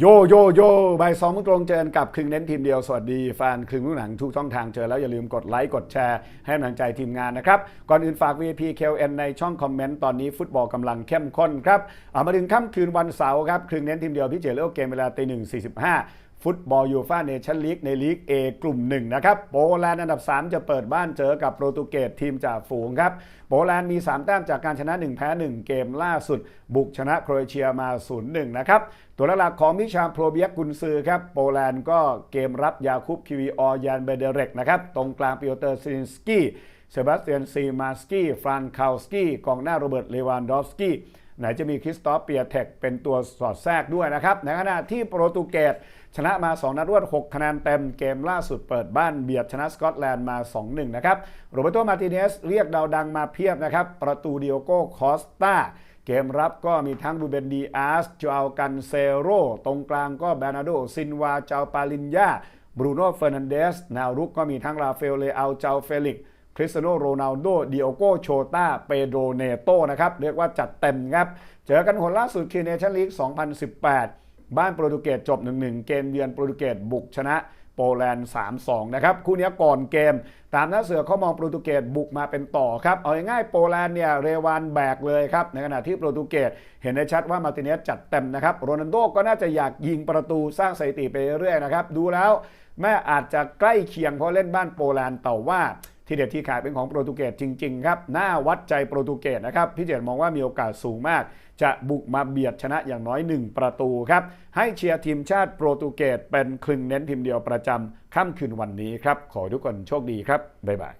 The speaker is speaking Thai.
โยโยโย่บ่ายสองมุตรงเจอกับครึ่งเน้นทีมเดียว สวัสดีแฟนครึ่งลูกหนังทุกช่องทางเจอแล้วอย่าลืมกดไลค์กดแชร์ให้กำลังใจทีมงานนะครับ ก่อนอื่นฝาก VIP KLN ในช่องคอมเมนต์ตอนนี้ฟุตบอลกำลังเข้มข้นครับเอามาถึงค่ำคืนวันเสาร์ครับครึ่งเน้นทีมเดียวพี่เจเลือกเกมเวลาตีหนึ่งสี่สิบห้า ฟุตบอลยูฟ่าเนชั่นลีกในลีก A กลุ่มหนึ่งนะครับ โปแลนด์อันดับ 3 จะเปิดบ้านเจอกับโปรตุเกสทีมจ่าฝูงครับ โปแลนด์มี 3 แต้มจากการชนะ 1 แพ้ 1 เกมล่าสุด บุกชนะโครเอเชียมา 0-1 นะครับ ตัวหลักของมิชาโปรเบียกุนซือครับ โปแลนด์ก็เกมรับยาคุปคิวีออยันเบเดเรกนะครับ ตรงกลางปิโอเตอร์ซินสกี้เซบาสเตียนซีมาสกี้ฟรานคาวสกี้กองหน้าโรเบิร์ตเลวานดอฟสกี้ ไหนจะมีคริสตอฟเปียเทคเป็นตัวสอดแทรกด้วยนะครับ ในขณะที่โปรตุเกสชนะมา 2 นัดรวด 6 คะแนนเต็มเกมล่าสุดเปิดบ้านเบียดชนะสกอตแลนด์มา 2-1 นะครับ โรเบโตมาติเนสเรียกดาวดังมาเพียบนะครับ ประตูดิโอโกคอสตาเกมรับก็มีทั้งบูเบนดีอาสจ o อากันเซโร ตรงกลางก็แบนาโดซินวาเจาปาลินยาบรูโน่เฟอร์นันเดสแนวรุกก็มีทั้งราฟาเอลเลอาเจาเฟลิก คริสเตียโนโรนัลโดดิโอโกโชตาเปโดเนโตนะครับเรียกว่าจัดเต็มครับ เจอกันหนล่าสุดคือเนชั่นลีก 2018 บ้านโปรตุเกสจบ 1-1 เกมเยือนโปรตุเกสบุกชนะโปแลนด์ 3-2 นะครับ คู่นี้ก่อนเกม ตามหน้าเสือเขามองโปรตุเกสบุกมาเป็นต่อครับ เอาง่ายๆโปแลนด์เนี่ยเรวานแบกเลยครับ ในขณะที่โปรตุเกสเห็นได้ชัดว่ามาติเนสจัดเต็มนะครับ โรนัลโดก็น่าจะอยากยิงประตูสร้างสถิติไปเรื่อยนะครับ ดูแล้วแม่อาจจะใกล้เคียงเพราะเล่นบ้านโปแลนด์แต่ว่า ที่เด็ดที่ขายเป็นของโปรตุเกสจริงๆครับน่าวัดใจโปรตุเกสนะครับพี่เจตมองว่ามีโอกาสสูงมาก จะบุกมาเบียดชนะอย่างน้อย 1 ประตูครับให้เชียร์ทีมชาติโปรตุเกสเป็นคลึงเน้นทีมเดียวประจำค่ำคืนวันนี้ครับขอให้ทุกคนโชคดีครับบ๊ายบาย